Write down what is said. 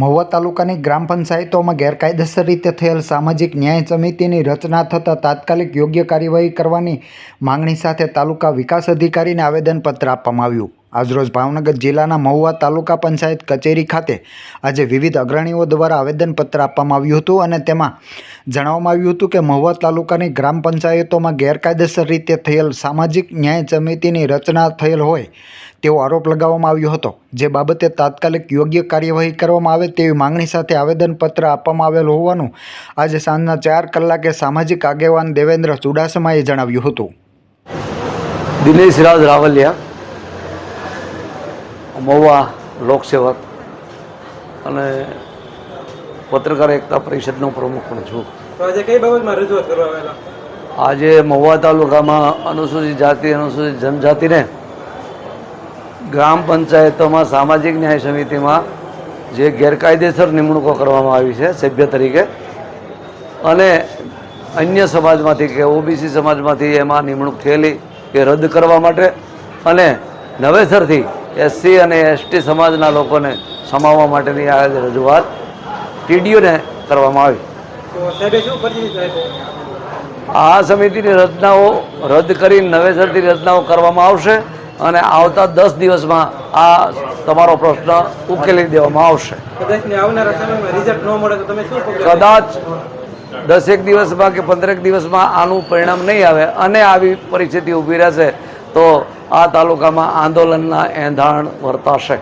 મહુવા તાલુકાની ગ્રામ પંચાયતોમાં ગેરકાયદેસર રીતે થયેલ સામાજિક ન્યાય સમિતિની રચના થતાં તાત્કાલિક યોગ્ય કાર્યવાહી કરવાની માંગણી સાથે તાલુકા વિકાસ અધિકારીને આવેદનપત્ર આપવામાં આવ્યું. આજરોજ ભાવનગર જિલ્લાના મહુવા તાલુકા પંચાયત કચેરી ખાતે આજે વિવિધ અગ્રણીઓ દ્વારા આવેદનપત્ર આપવામાં આવ્યું હતું અને તેમાં જણાવવામાં આવ્યું હતું કે મહુવા તાલુકાની ગ્રામ પંચાયતોમાં ગેરકાયદેસર રીતે થયેલ સામાજિક ન્યાય સમિતિની રચના થયેલ હોય તેવો આરોપ લગાવવામાં આવ્યો હતો. જે બાબતે તાત્કાલિક યોગ્ય કાર્યવાહી કરવામાં આવે તેવી માંગણી સાથે આવેદનપત્ર આપવામાં આવેલ હોવાનું આજે સાંજના ચાર કલાકે સામાજિક આગેવાન દેવેન્દ્ર ચુડાસમાએ જણાવ્યું હતું. દિનેશ રાજ રાવલિયા મહુવા લોકસેવક અને પત્રકાર એકતા પરિષદનો પ્રમુખ પણ છું. આજે કઈ બાબતમાં રજૂઆત કરવા આવેલા? આજે મહુવા તાલુકામાં અનુસૂચિત જાતિ અનુસૂચિત જનજાતિને ગ્રામ પંચાયતોમાં સામાજિક ન્યાય સમિતિમાં જે ગેરકાયદેસર નિમણૂકો કરવામાં આવી છે સભ્ય તરીકે અને અન્ય સમાજમાંથી કે ઓબીસી સમાજમાંથી એમાં નિમણૂક થયેલી એ રદ કરવા માટે અને નવેસરથી એસસી અને એસટી સમાજના લોકોને સમાવવા માટેની આ રજૂઆત ટીડીઓને કરવામાં આવી. આ સમિતિની રચનાઓ રદ કરી નવેસરથી રચનાઓ કરવામાં આવશે અને આવતા દસ દિવસમાં આ તમારો પ્રશ્ન ઉકેલી દેવામાં આવશે. કદાચ દસેક દિવસમાં કે પંદરેક દિવસમાં આનું પરિણામ નહીં આવે અને આવી પરિસ્થિતિ ઊભી રહેશે તો આ તાલુકામાં આંદોલનના એંધાણ વર્તાશે.